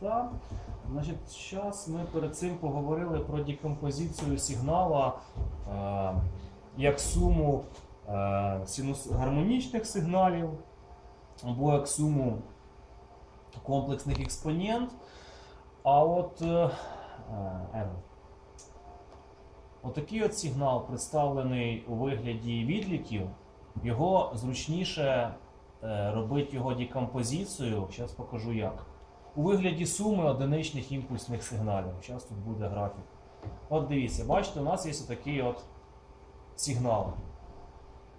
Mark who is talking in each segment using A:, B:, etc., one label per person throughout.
A: Так. Значить, зараз ми перед цим поговорили про декомпозицію сигнала е, як суму е, синус гармонічних сигналів або як суму комплексних експонент. А от, е, е, отакий от сигнал, представлений у вигляді відліків, його зручніше е, робити його декомпозицію. Зараз покажу як. У вигляді суми одиничних імпульсних сигналів. Зараз тут буде графік. От дивіться, бачите, у нас є такий от сигнал.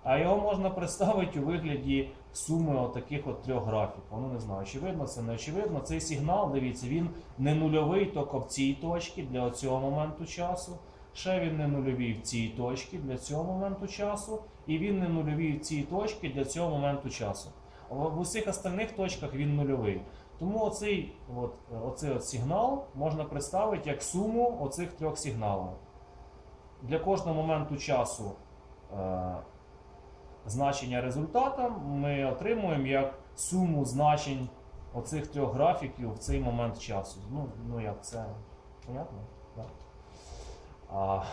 A: А його можна представити у вигляді суми от таких от трьох графіків. Ну не знаю, очевидно, це не очевидно. Цей сигнал, дивіться, він не нульовий тільки в цій точці для цього моменту часу. Ще він не нульовий в цій точці для цього моменту часу. І він не нульовий в цій точці для цього моменту часу. В усіх остальних точках він нульовий. Тому оцей, от, оцей от сигнал можна представити як суму оцих трьох сигналів. Для кожного моменту часу е, значення результата ми отримуємо як суму значень оцих трьох графіків в цей момент часу. Ну, ну як це понятно? Так. А,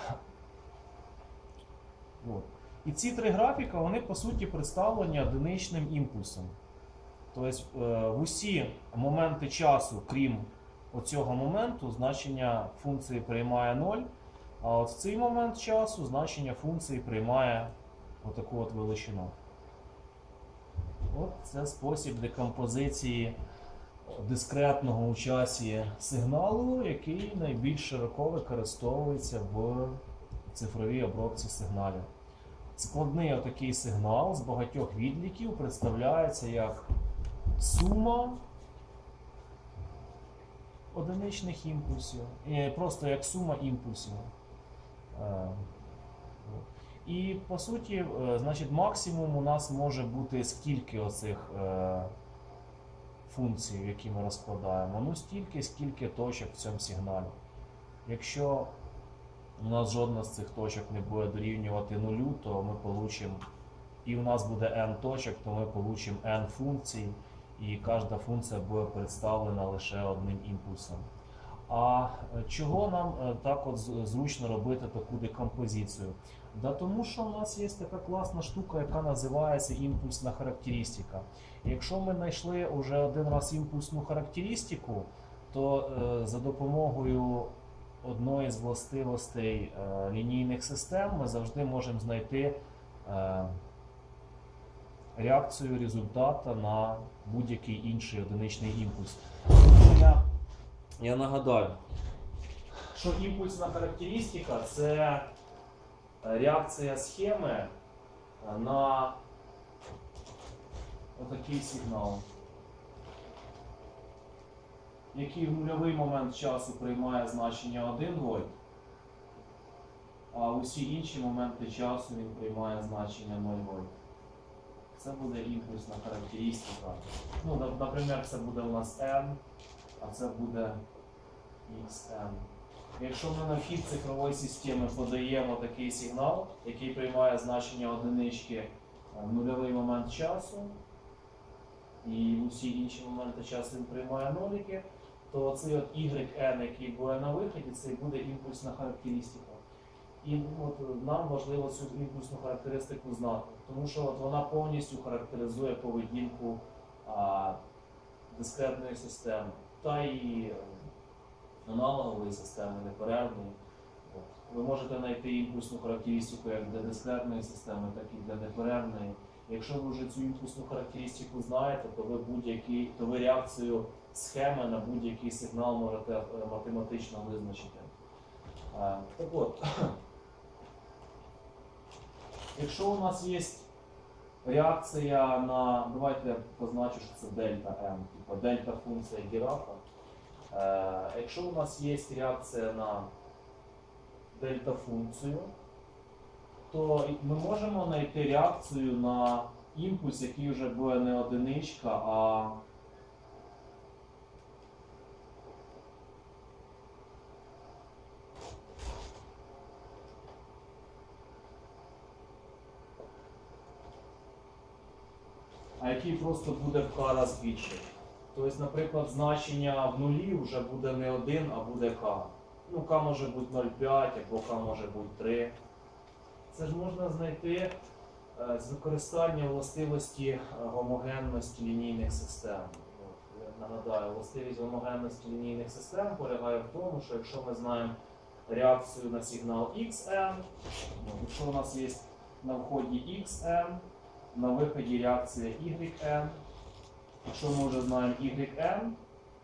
A: от. І ці три графіка, вони по суті представлені одиничним імпульсом. Тобто в усі моменти часу, крім оцього моменту, значення функції приймає 0, а от в цей момент часу значення функції приймає отаку от величину. От це спосіб декомпозиції дискретного у часі сигналу, який найбільш широко використовується в цифровій обробці сигналів. Складний отакий сигнал з багатьох відліків представляється як сума одиничних імпульсів, е, просто як сума імпульсів. Е. І по суті, е, значить, максимум у нас може бути скільки оцих функцій, які ми розкладаємо. Ну, стільки, скільки точок в цьому сигналі. Якщо у нас жодна з цих точок не буде дорівнювати нулю, то ми получимо, і у нас буде n точок, то ми получимо n функцій, і кожна функція буде представлена лише одним імпульсом. А е, чого нам е, так от зручно робити таку декомпозицію? Да тому що у нас є така класна штука, яка називається імпульсна характеристика. Якщо ми знайшли вже один раз імпульсну характеристику, то е, за допомогою одної з властивостей лінійних систем ми завжди можемо знайти реакцію результата на будь-який інший одиничний імпульс. Я, я нагадаю, що імпульсна характеристика це реакція схеми на отакий сигнал, який в нульовий момент часу приймає значення 1 вольт, а усі інші моменти часу він приймає значення 0 вольт. Це буде імпульсна характеристика. Ну, наприклад, це буде у нас N, а це буде XN. Якщо ми на вхід цифрової системи подаємо такий сигнал, який приймає значення одинички е, в нульовий момент часу, і усі інші моменти часу він приймає нолики, то цей от YN, який буде на виході, це буде імпульсна характеристика. І от нам важливо цю імпульсну характеристику знати, тому що от вона повністю характеризує поведінку а, дискретної системи та і аналогової системи, неперервної. От. Ви можете знайти імпульсну характеристику як для дискретної системи, так і для неперервної. Якщо ви вже цю імпульсну характеристику знаєте, то ви будь-який, то ви реакцію схеми на будь-який сигнал можете е, математично визначити. Е, Так от, якщо у нас є реакція на, давайте я позначу, що це дельта М, типу дельта функція Дірака. Е, Якщо у нас є реакція на дельта функцію, то ми можемо знайти реакцію на імпульс, який вже буде не одиничка, а а який просто буде в k раз більший. Тобто, наприклад, значення в нулі вже буде не 1, а буде k. Ну, k може бути 0,5 або k може бути 3. Це ж можна знайти е, з використанням властивості е, гомогенності лінійних систем. Я нагадаю, властивість гомогенності лінійних систем полягає в тому, що якщо ми знаємо реакцію на сигнал XN, ну, якщо у нас є на вході XN, на виході реакція YN, якщо ми вже знаємо YN,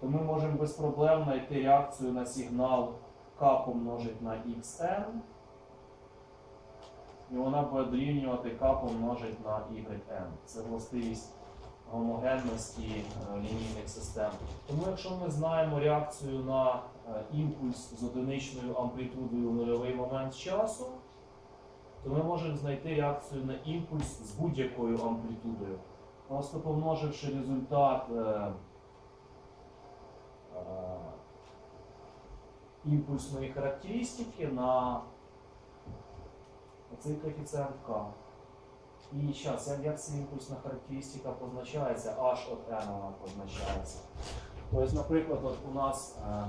A: то ми можемо без проблем знайти реакцію на сигнал K помножить на XN, і вона буде дорівнювати K помножить на YN. Це властивість гомогенності е, лінійних систем. Тому якщо ми знаємо реакцію на е, імпульс з одиничною амплітудою в нульовий момент часу, то ми можемо знайти реакцію на імпульс з будь-якою амплітудою. Просто помноживши результат е, е, імпульсної характеристики на цей коефіцієнт К. І зараз, як, ця імпульсна характеристика позначається, H от N вона позначається. Тобто, наприклад, от у нас е,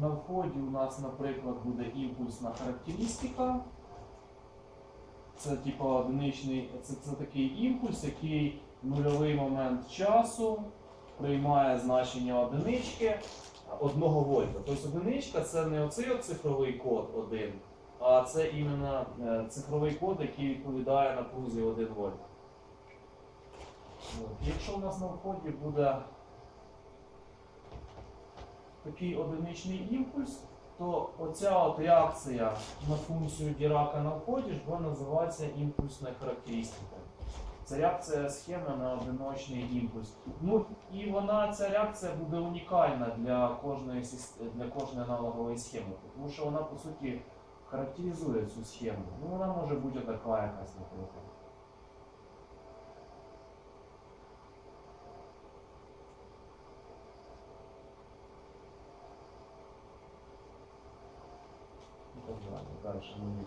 A: на вході у нас, наприклад, буде імпульсна характеристика. Це типу одиничний, це, це такий імпульс, який в нульовий момент часу приймає значення одинички 1 вольта. Тобто одиничка це не оцей цифровий код 1, а це іменно е, цифровий код, який відповідає напрузі 1 вольт. Якщо у нас на вході буде такий одиничний імпульс, то оця от реакція на функцію Дірака на вході ж буде називатися імпульсною характеристикою. Це реакція схеми на одиночний імпульс. Ну і вона, ця реакція буде унікальна для кожної для кожної аналогової схеми, тому що вона по суті характеризує цю схему. Ну вона може бути така якась, наприклад. Далі. Далі нулі.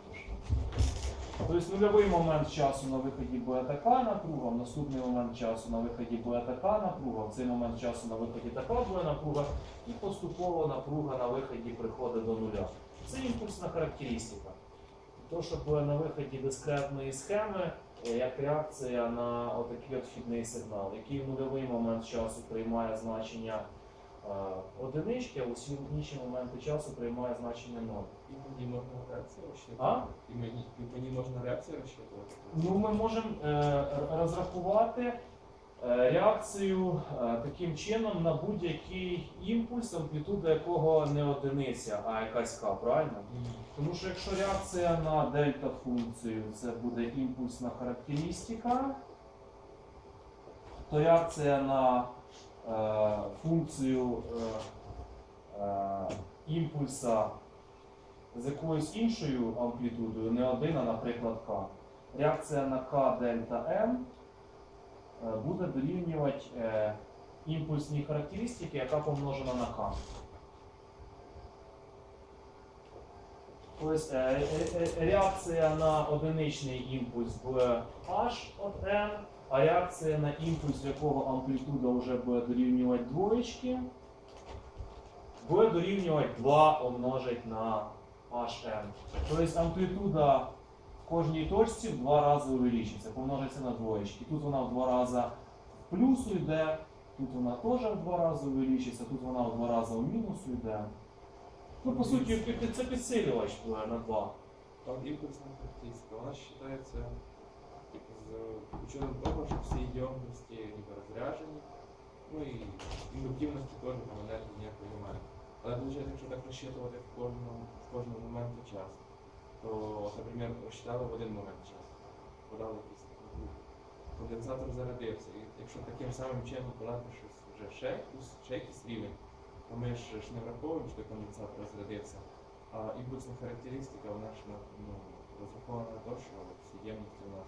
A: Тобто нульовий момент часу на виході буде така напруга, в наступний момент часу на виході буде така напруга, в цей момент часу на виході така буде напруга, і поступово напруга на виході приходить до нуля. Це імпульсна характеристика. То, що буде на виході дискретної схеми, е, як реакція на отакий от вхідний сигнал, який в нульовий момент часу приймає значення е, одинички, а у всі інші моменти часу приймає значення 0.
B: И по ней можно реакцию рассчитывать?
A: А?
B: И, мы не- и по ней можно реакцию рассчитывать?
A: Ну, ми можемо е, р- розрахувати е, реакцію е, таким чином на будь-який імпульс, амплітуда якого не одиниця, а якась К, правильно? Тому що якщо реакція на дельта функцію це буде імпульсна характеристика, то реакція на е, функцію е, е, імпульса з якоюсь іншою амплітудою, не один, а наприклад К. Реакція на К дельта М е, буде дорівнювати е, імпульсній характеристики, яка помножена на К. Тобто реакція на одиничний імпульс буде H от N, а реакція на імпульс, якого амплітуда вже буде дорівнювати двоєчки, буде дорівнювати 2 умножить на HN. Тобто амплітуда в кожній точці в два рази увеличиться, помножиться на двоєчки. Тут вона в два рази в плюсу йде, тут вона теж в два рази увеличиться, тут вона в два рази в мінусу йде. Ну, по суті, це підсилювач буде на 2.
B: Там импульсная характеристика, она считается с учетом того, что все емкости либо разряжены, ну и индуктивности тоже там энергии не понимаем. Але получается, якщо так розчитувати в кожному, в кожному моменті часу, то, наприклад, розчитали в один момент часу, подали якийсь конденсатор зарядився. І якщо таким самим чином подати щось вже ще, ще якийсь рівень, то ми ж не враховуємо, що конденсатор розрядився. А імпульсна характеристика, вона ж ну, розрахована на те, що всі ємності у нас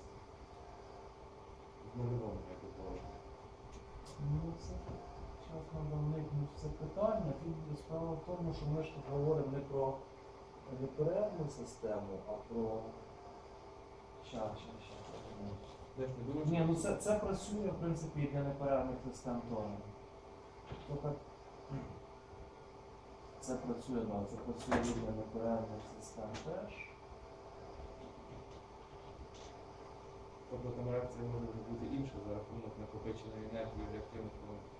B: в нульовому як положенні.
A: Ну, це зараз треба вникнути в це питання. Тут справа в тому, що ми ж тут говоримо не про не систему, а про. Ща, ща, ща.
B: Де ж не думаєш?
A: Ні, ну це, це працює, в принципі, і для неперервних систем теж. Тільки це працює, да, це працює і для неперервних систем теж.
B: Тобто там реакція може бути інша за рахунок накопиченої енергії реактивних колонках.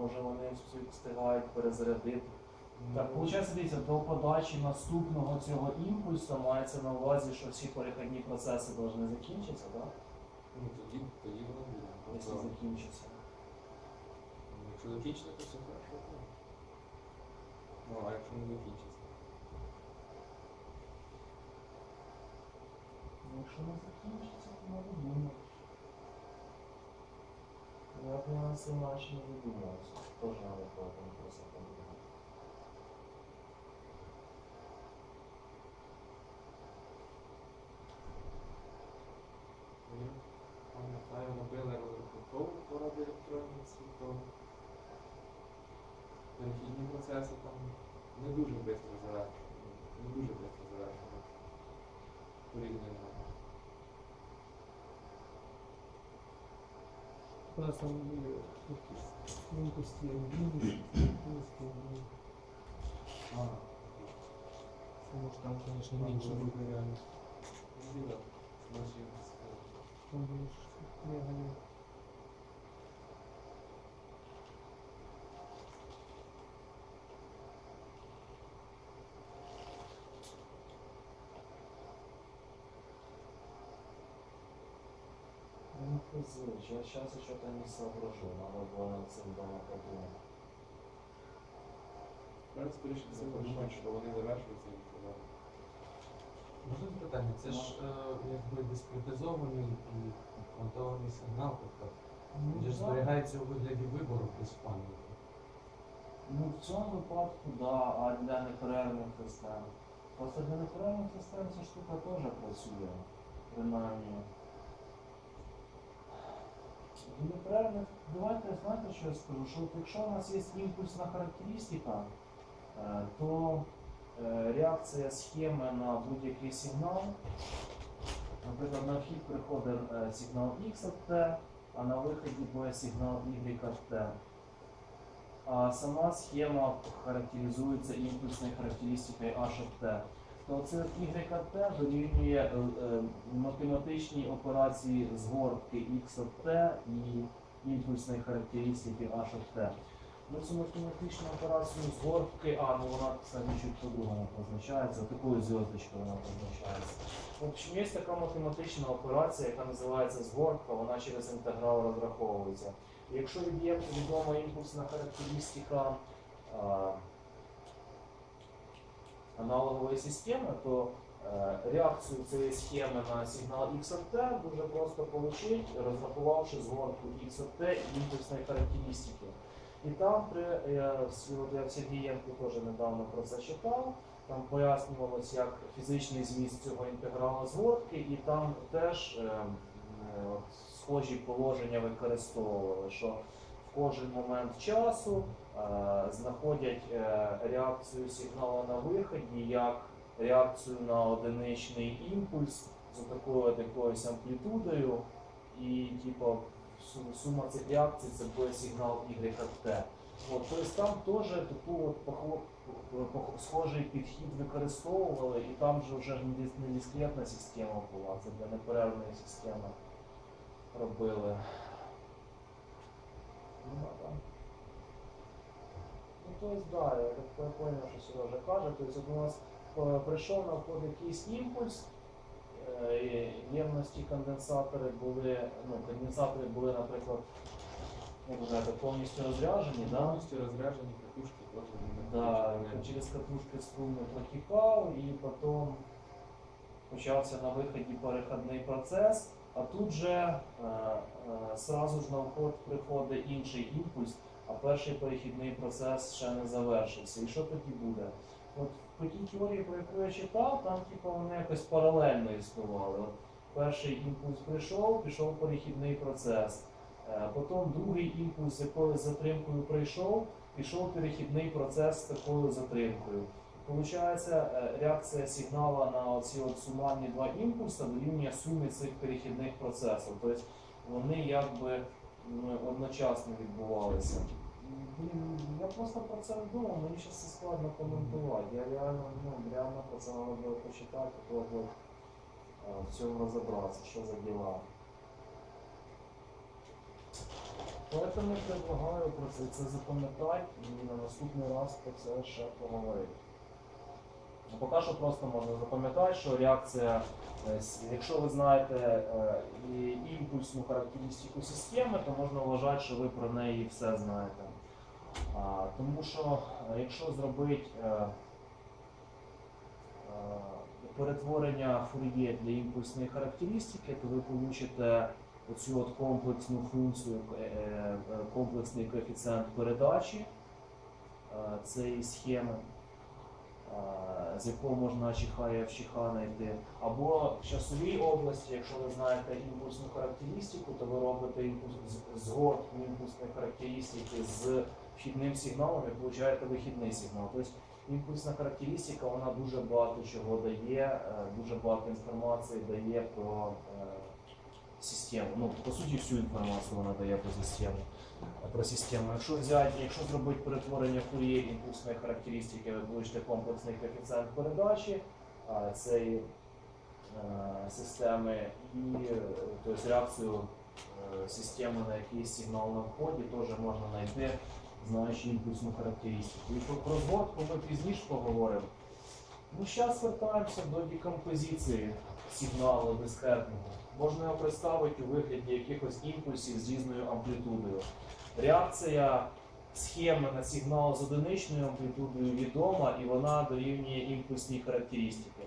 A: Може вони встигають перезарядити. Так, виходить, дивіться, до подачі наступного цього імпульсу мається на увазі, що всі перехідні процеси повинні закінчитися, так?
B: Ну тоді, тоді воно буде.
A: Якщо закінчиться.
B: ну, Якщо закінчиться, то все хорошо. ну. А якщо не закінчиться?
A: Ну, Якщо не закінчиться, то не думати. Я б це іначе не видумався. Тоже надо потім просто подумати.
B: Пам'ятаю, робили розрахункову по радіоелектроніці, то перехідні процеси там не дуже швидко завершені. Не дуже швидко завершені. Порівняно.
C: Імпульсі імпульсі
B: А,
C: Тому що там, конечно, меньше будет.
B: реально.
C: Там будет мега не
A: Ну, я сейчас что-то не соображу, надо было над цим дома подумати.
B: Тепер скоріше все подумають, що вони завершуються і що далі.
D: Можна запитання? Це ж е, якби дискретизований і квантований сигнал, тобто він же ж зберігається у вигляді вибору без пам'яті.
A: Ну, в цьому випадку, да, а для неперервних систем. Просто для неперервних систем ця штука теж працює, принаймні. Неперервних, давайте знаєте, що я скажу, що якщо у нас є імпульсна характеристика, е, то е, реакція схеми на будь-який сигнал, наприклад, на вхід приходить е, сигнал X от T, а на виході буде сигнал Y от T. А сама схема характеризується імпульсною характеристикою H от T. То це Y от T дорівнює е, е, математичній операції згортки X от T і імпульсної характеристики H от T. Ну, цю математичну операцію згортки, а ну вона кстати, чуть по-другому позначається, такою зв'язочкою вона позначається. В общем, є така математична операція, яка називається згортка, вона через інтеграл розраховується. Якщо відома імпульсна характеристика аналогової системи, то е, реакцію цієї схеми на сигнал X от T дуже просто отримати, розрахувавши згортку X от T і імпульсної характеристики. І там при е, я Сергієнку теж недавно про це читав. Там пояснювалось, як фізичний зміст цього інтегралу згортки, і там теж е, схожі положення використовували, що в кожен момент часу знаходять е, реакцію сигналу на виході як реакцію на одиничний імпульс з такою якоюсь амплітудою, і типу, сума цих реакцій це буде сигнал Y от тобто там теж таку от схожий підхід використовували, і там же вже не дис- дискретна система була, це для неперервної системи робили. Ну. Ну, то есть, да, я так я що Сережа каже. То есть, у нас е, прийшов на вход якийсь імпульс, ємності конденсатори були, ну, конденсатори були, наприклад, ви кажете, повністю розряджені, да?
B: Полностью разряжені катушки теж
A: Да, через катушки струм не протікав і потім почався на виході перехідний процес, а тут же е, е, сразу ж на вход приходить інший імпульс, а перший перехідний процес ще не завершився. І що тоді буде? От по тій теорії, про яку я читав, там типу, вони якось паралельно існували. От перший імпульс прийшов, пішов перехідний процес. Е, Потім другий імпульс з якоюсь затримкою прийшов, пішов перехідний процес з такою затримкою. Получається, е, реакція сигнала на оці от сумарні два імпульси дорівнює сумі цих перехідних процесів. Тобто вони якби одночасно відбувалися. Я просто про це не думав, мені зараз це складно коментувати. Я реально, ну, реально про це треба було почитати, е, в цьому розібратися, що за діла. Поэтому предлагаю про це, це запам'ятати і на наступний раз про це ще поговорити. Ну, Поки що просто можна запам'ятати, що реакція, е, якщо ви знаєте е, імпульсну характеристику системи, то можна вважати, що ви про неї все знаєте. Тому що е, якщо зробити перетворення фур'є для імпульсної характеристики, то ви получите оцю от комплексну функцію, комплексний коефіцієнт передачі цієї схеми, з якого можна чихає в чиха знайти. Або в часовій області, якщо ви знаєте імпульсну характеристику, то ви робите імпульс, згод імпульсної характеристики з вхідним сигналом і получаєте вихідний сигнал. Тобто імпульсна характеристика вона дуже багато чого дає, е, дуже багато інформації дає про е, систему. Ну, по суті, всю інформацію вона дає про систему. Про систему. Якщо взяти, якщо зробити перетворення фур'є імпульсної характеристики, ви получите комплексний коефіцієнт передачі цієї е, системи і е, тобто, реакцію е, системи на якийсь сигнал на вході теж можна знайти, знаючи імпульсну характеристику. І про- згодку ми пізніше поговоримо. Ну, зараз вертаємося до декомпозиції сигналу дискретного. Можна його представити у вигляді якихось імпульсів з різною амплітудою. Реакція схеми на сигнал з одиничною амплітудою відома і вона дорівнює імпульсній характеристики.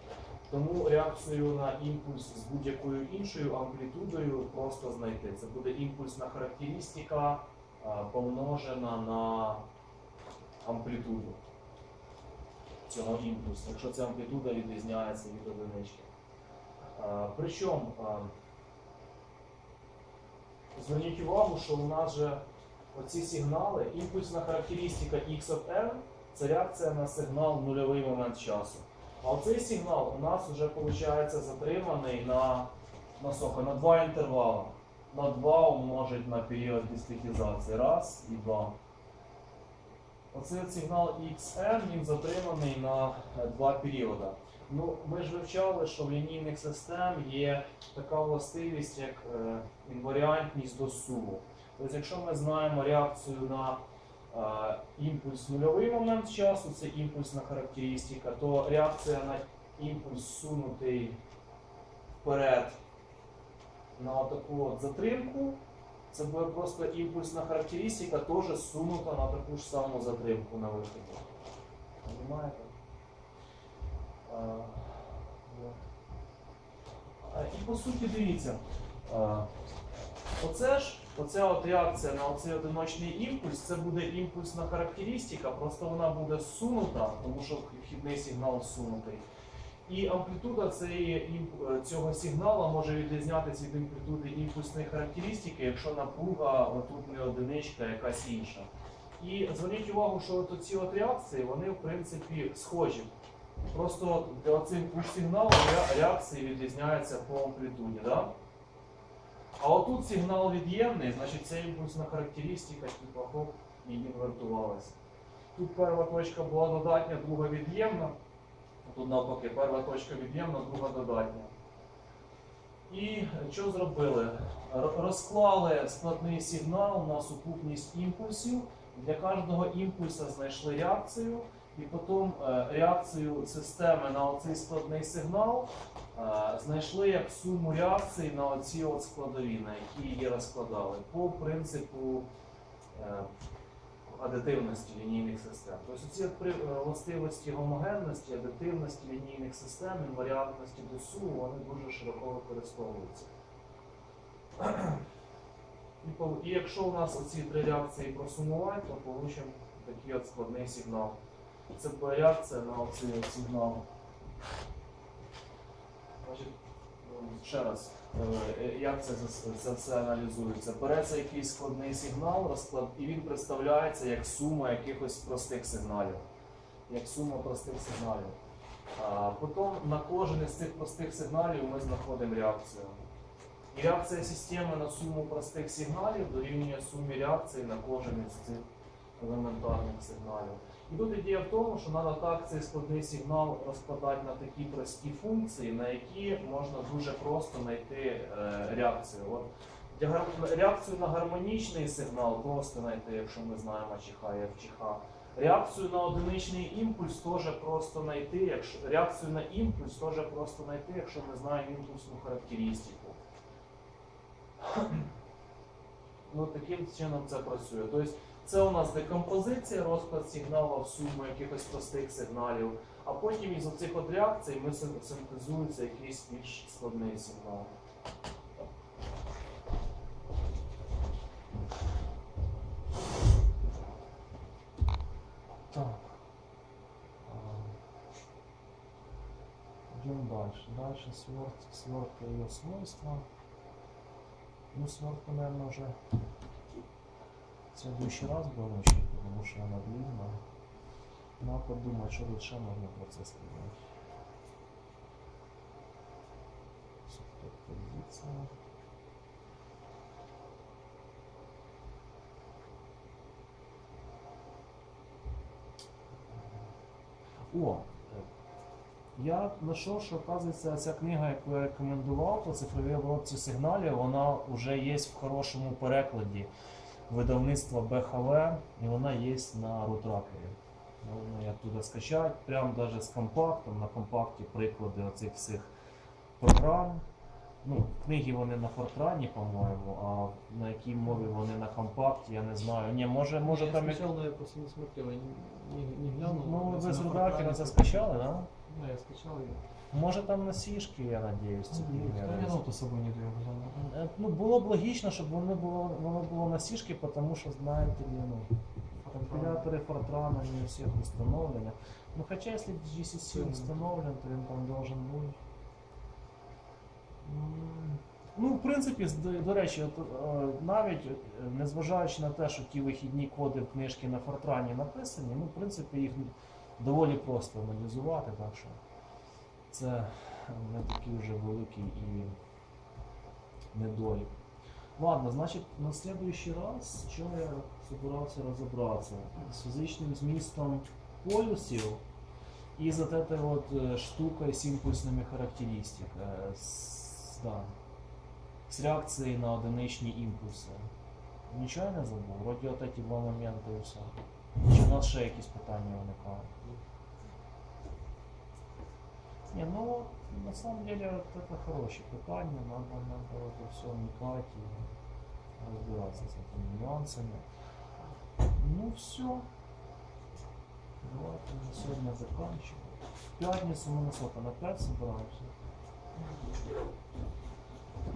A: Тому реакцію на імпульс з будь-якою іншою амплітудою просто знайти. Це буде імпульсна характеристика помножена на амплітуду цього імпульсу, якщо ця амплітуда відрізняється від одинички. Причому зверніть увагу, що у нас же оці сигнали, імпульсна характеристика X of n це реакція на сигнал нульовий момент часу. А оцей сигнал у нас вже виходить затриманий на, на, сколько? на два інтервали. На 2 умножить на період дискретизації. Раз і два. Оцей сигнал XN він затриманий на е, два періоди. Ну, ми ж вивчали, що в лінійних систем є така властивість, як е, інваріантність до суму. Тобто, якщо ми знаємо реакцію на е, імпульс нульовий момент часу, це імпульсна характеристика, то реакція на імпульс сунутий вперед на таку от затримку, це буде просто імпульсна характеристика, теж сунута на таку ж саму затримку на виході. Понимаєте? І по суті, дивіться, оце ж, оця от реакція на оцей одиночний імпульс, це буде імпульсна характеристика, просто вона буде сунута, тому що вхідний сигнал сунутий. І амплітуда цієї, цього сигналу може відрізнятися від амплітуди імпульсної характеристики, якщо напруга отут не одиничка, якась інша. І зверніть увагу, що ці от реакції, вони в принципі схожі. Просто для цих двох сигналів ре- реакції відрізняються по амплітуді. Да? А отут сигнал від'ємний, значить ця імпульсна характеристика, типу, хоп, і інвертувалася. Тут перша точка була додатня, друга від'ємна. Тут навпаки, перша точка від'ємна, друга додатня. І що зробили? Розклали складний сигнал на сукупність імпульсів. Для кожного імпульса знайшли реакцію, і потім е, реакцію системи на оцей складний сигнал е, знайшли як суму реакцій на оці от складові, на які її розкладали, по принципу е, адитивності лінійних систем. Тобто ці е, властивості гомогенності, адитивності лінійних систем, інваріантності ДСУ, вони дуже широко використовуються. І, якщо у нас оці три реакції просумувати, то получимо такий от складний сигнал. Це реакція на оцей сигнал. Значить, ще раз, е, як це, це все аналізується? Береться якийсь складний сигнал, розклад, і він представляється як сума якихось простих сигналів. Як сума простих сигналів. А потім на кожен із цих простих сигналів ми знаходимо реакцію. І реакція системи на суму простих сигналів дорівнює сумі реакцій на кожен із цих елементарних сигналів. І тут ідея в тому, що треба так цей складний сигнал розкладати на такі прості функції, на які можна дуже просто знайти е, реакцію. От реакцію на гармонічний сигнал просто знайти, якщо ми знаємо чиха і ФЧХ. Реакцію на одиничний імпульс теж просто знайти, якщо реакцію на імпульс теж просто знайти, якщо ми знаємо імпульсну характеристику. Ну, таким чином це працює. Тобто це у нас декомпозиція, розклад сигналу в суму якихось простих сигналів, а потім із оцих от реакцій ми син- синтезується якийсь більш складний сигнал. Так. Идем дальше. Дальше свертка, свертка ее свойства. Ну, свертку, наверное, уже следующий раз учить, потому что она длинная. Надо подумать, что еще можно процесс сказать. Суперпозиция. О, е, я знайшов, що оказується ця книга, яку я рекомендував по цифровій обробці сигналів, вона вже є в хорошому перекладі видавництва БХВ, і вона є на рутракері. Можна я туди скачати, прямо навіть з компактом. На компакті приклади оцих всіх програм. Ну, книги вони на Фортрані, по-моєму, а на якій мові вони на компакті, я не знаю. Ні, може, може
C: я
A: там як...
C: скачал, но я просто не смотрел, я не, не, не глянул.
A: Ну, ви з
C: портале
A: це скачали, так? Да?
C: Да, я скачал ее.
A: Може там на сішки, я надіюсь, ці
C: Ну,
A: книги.
C: я ноуту с собой не даю.
A: Е, Ну, було б логічно, щоб воно було, воно було на сішки, тому що, знаєте, ну, компілятори Fortran, они у всех установлены. Ну, хоча, якщо GCC
C: Мгм.
A: установлен, то він там должен бути. М, Ну, в принципі, з- до, до речі, от, е, навіть е, незважаючи на те, що ті вихідні коди в книжки на Фортрані написані, ну, в принципі, їх доволі просто аналізувати, так що це не такий вже великий і недолік. Ладно, значит, на следующий раз, що я собирався розібратися? З фізичним змістом полюсів і з от этой вот е, штукою з імпульсними характеристиками. З, да, з реакцією на одиничні імпульси. Нічого я не забув? Вроді от эти два моменти і все. Чи у нас ще якісь питання виникають? Не, ну, на самом деле, вот это хорошее питание, надо, надо в это все вникать и разбираться с этими нюансами. Ну, все. Давайте на сегодня заканчиваем. В пятницу мы на сколько? На 5 собираемся?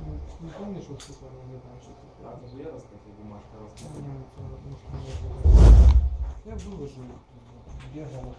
C: Ну, Не помнишь, что сколько не знаю, что
B: А,
C: это?
B: я розкажу, бумажка розкажу.
C: Ну, это, может, не знаю. Я выложил, бегал.